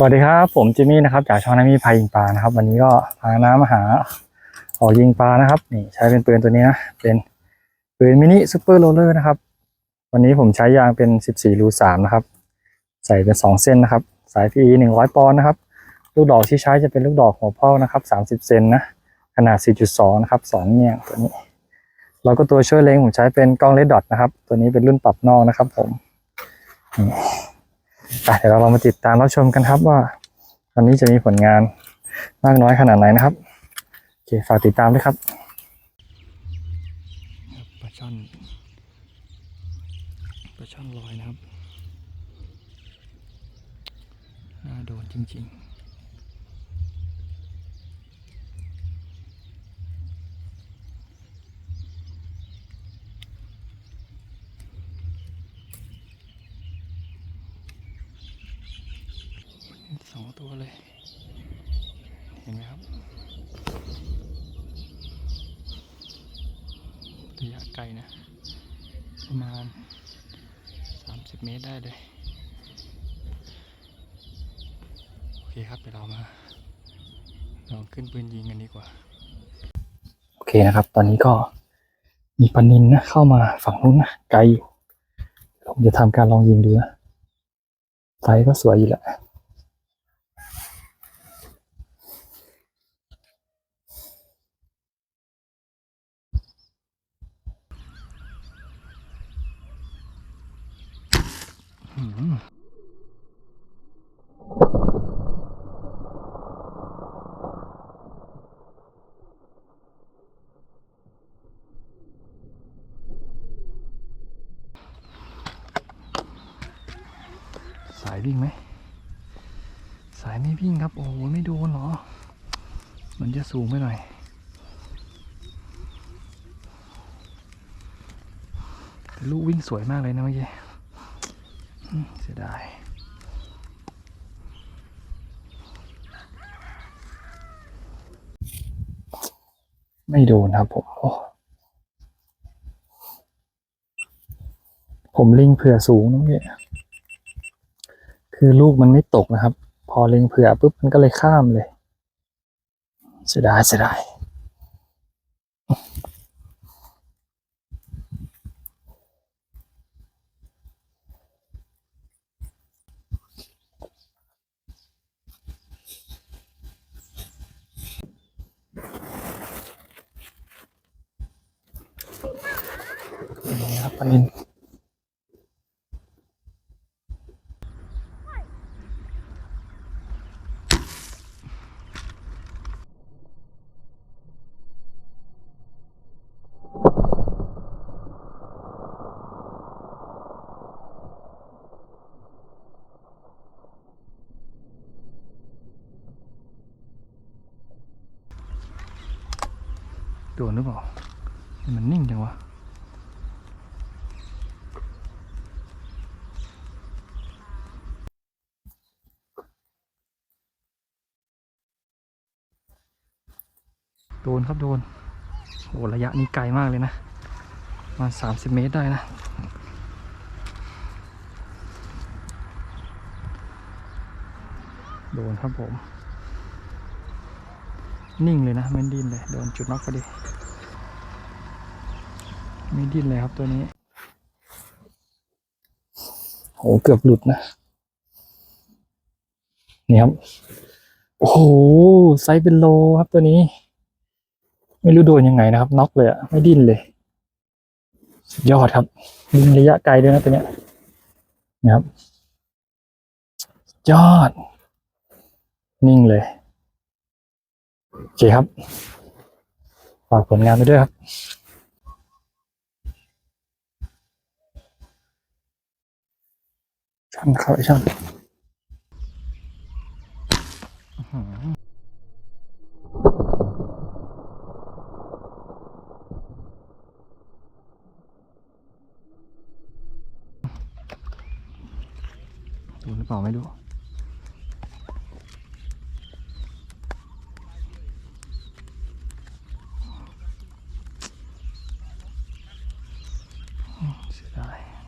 สวัสดีครับ ผมจิมมี่นะครับจากช่องน้ำมีพายิงปลานะครับ วันนี้ก็พาน้ามาหาออกยิงปลานะครับ นี่ใช้เป็นปืนตัวนี้นะเป็นปืนมินิซูเปอร์โรลเลอร์นะครับ วันนี้ผมใช้ยางเป็น 14 รู3นะครับ ใส่เป็น 2 เส้นนะครับ สาย PE 100 ปอนด์นะครับ ลูกดอกที่ใช้จะเป็นลูกดอกหัวเป้านะครับ 30 เซนนะขนาด 4.2 นะครับ 2เงี่ยงตัวนี้ แล้วก็ตัวช่วยเล็งผมใช้เป็นกล้องเลดดอทนะครับ ตัวนี้เป็นรุ่นปรับนอกนะครับ ผมนี่ เดี๋ยวเราลองมาติดตามรับชมกันครับว่า วันนี้จะมีผลงานมากน้อยขนาดไหนนะครับโอเคฝากติดตามด้วยครับปลาช่อนปลาช่อนลอยนะครับน่าโดนจริง ๆสอง ตัวเลย เห็นไหมครับระยะไกลนะ ประมาณ 30 เมตรได้เลย โอเคครับเดี๋ยวเรามาลองขึ้นปืนยิงกันดีกว่า โอเคนะครับ ตอนนี้ก็มีปานินนะเข้ามาฝั่งนู้นนะไกลอยู่ผมจะทำการลองยิงดูนะไซส์ก็สวยอยู่แหละ อืมสายวิ่งไหม สายไม่วิ่งครับ โอ้โห ไม่โดนเหรอ มันจะสูงไปหน่อย ลูกวิ่งสวยมากเลยนะเมื่อกี้เสียดายไม่โดนครับผมโอ้ผมล็งเผื่อสูงนะพี่ คือลูกมันไม่ตกนะครับ พอเล็งเผื่อปุ๊บมันก็เลยข้ามเลย เสียดายเสียดายนี่ครับปลานิน โดนหรือเปล่า มันนิ่งจังวะ โดนครับโดน โอ้ระยะนี้ไกลมากเลยนะ มาสามสิบเมตรได้นะโดนครับผม นิ่งเลยนะไม่ดิ้นเลย โดนจุดน็อกพอดี ไม่ดิ้นเลยครับตัวนี้ โห เกือบหลุดนะ นี่ครับ โอ้โห ไซส์เป็นโลครับตัวนี้ ไม่รู้โดนยังไงนะครับ น็อกเลยอะไม่ดิ้นเลย สุดยอดครับยิงระยะไกลด้วยนะตัวเนี้ยนะครับ ยอด นิ่งเลย โอเคครับ ฝากผลงานไปด้วยครับ ช่อนเขาช่อนอื้อหือดูหรือเปล่าไม่รู้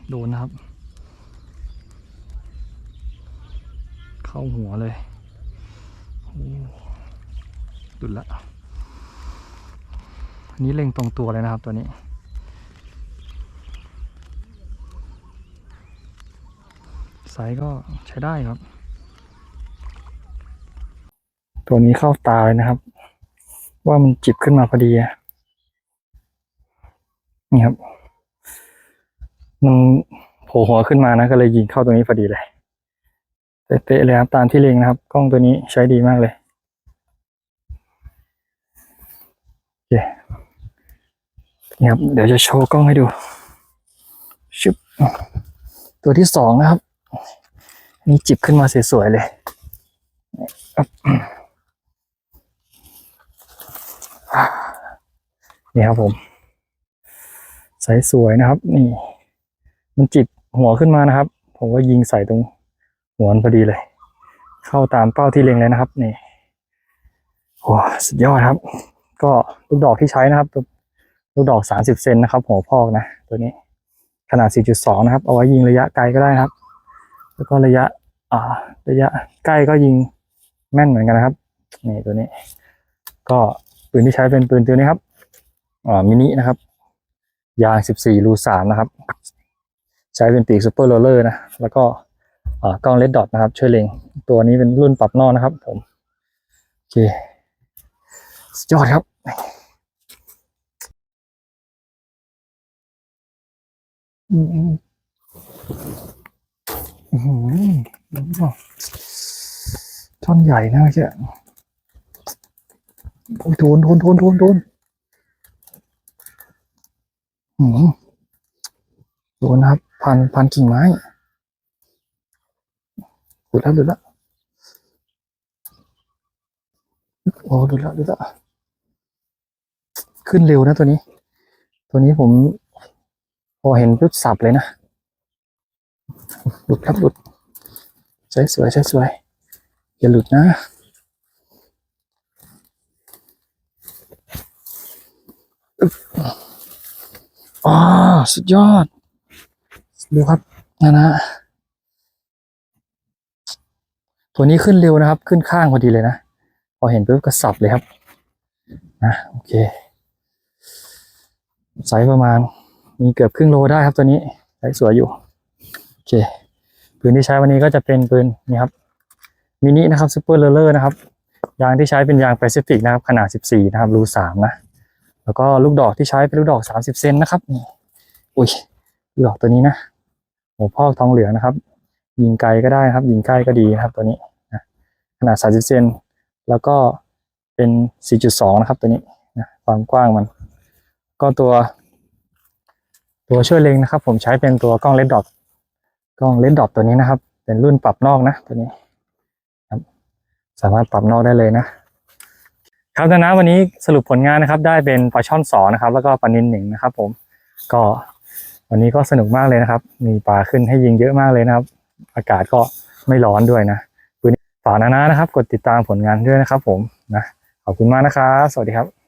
โดนนะครับ เข้าหัวเลยโอ้ดุดละอันนี้เล็งตรงตัวเลยนะครับตัวนี้ไซส์ก็ใช้ได้ครับ ตัวนี้เข้าตาเลยนะครับ ว่ามันจิบขึ้นมาพอดีนี่ครับ มันโผล่หัวขึ้นมานะก็เลยยิงเข้าตรงนี้พอดีเลย เป๊ะๆเลยครับตามที่เล็งนะครับ กล้องตัวนี้ใช้ดีมากเลยโอเคนี่ครับ เดี๋ยวจะโชว์กล้องให้ดูชึบตัวที่สองนะครับ นี่จิบขึ้นมาสวยๆเลยนี่ครับผมใสสวยนะครับ นี่ มันจิบหัวขึ้นมานะครับ ผมก็ยิงใส่ตรง หวนพอดีเลย เข้าตามเป้าที่เล็งเลยนะครับ นี่โอ้สุดยอดครับ ก็ลูกดอกที่ใช้นะครับตัวลูกดอกสามสิบเซนนะครับ หัวพอกนะ ตัวนี้ ขนาด4.2นะครับ เอาไว้ยิงระยะไกลก็ได้นะครับ แล้วก็ระยะ อ่า ระยะใกล้ก็ยิงแม่นเหมือนกันนะครับ นี่ตัวนี้ ก็ปืนที่ใช้เป็นปืนตัวนี้ครับ อ่ามินินะครับ ยาง14รู3นะครับ ใช้เป็นปีกซูเปอร์โรลเลอร์นะ แล้วก็ กล้องเลดดอทนะครับช่วยเล็งตัวนี้เป็นรุ่นปรับนอกนะครับ ผมโอเคสุดยอดครับอืมอืมอืมอืมท่อนใหญ่นะเชี่ยโอ้ยโดนโดนโดนโดนโดนอืมโดนครับ พันพันกิ่งไม้ ดแล้วหลุดแล้วโอ้หลุดแล้วหลุดแล้วขึ้นเร็วนะตัวนี้ ตัวนี้ผม พอเห็นปุ๊บสับเลยนะหลุดครับหลุดใช้สวยใช้สวยอย่าหลุดนะอ๋อสุดยอด ดูครับนะนะ ตัวนี้ขึ้นเร็วนะครับ ขึ้นข้างพอดีเลยนะ พอเห็นปุ๊บก็สับเลยครับ นะโอเคไซส์ประมาณ มีเกือบครึ่งโลได้ครับตัวนี้ใช้สวยอยู่ โอเคปืนที่ใช้วันนี้ก็จะเป็นปืนนี่ครับมินินะครับซูเปอร์เลอร์นะครับ ยางที่ใช้เป็นยางแปซิฟิกนะครับ ขนาด 14 นะครับ รู3นะ แล้วก็ลูกดอกที่ใช้เป็นลูกดอก 30 เซนนะครับนี่อุ้ยลูกดอกตัวนี้นะหัวพอกทองเหลืองนะครับ ยิงไกลก็ได้นะครับ ยิงใกล้ก็ดีนะครับตัวนี้ ขนาด 30 เซน แล้วก็เป็น 4.2 นะครับตัวนี้นะความกว้างมัน ก็ตัว ตัวช่วยเล็งนะครับ ผมใช้เป็นตัวกล้องเลดดอทกล้องเลดดอทตัวนี้นะครับ เป็นรุ่นปรับนอกนะตัวนี้ครับสามารถปรับนอกได้เลยนะครับดังนั้นวันนี้สรุปผลงานนะครับ ได้เป็นปลาช่อนสองนะครับ แล้วก็ปลานินหนึ่งนะครับ ผมก็วันนี้ก็สนุกมากเลยนะครับ มีปลาขึ้นให้ยิงเยอะมากเลยนะครับ อากาศก็ไม่ร้อนด้วยนะ ฝากนานานะครับ กดติดตามผลงานด้วยนะครับ ผมนะขอบคุณมากนะครับ สวัสดีครับ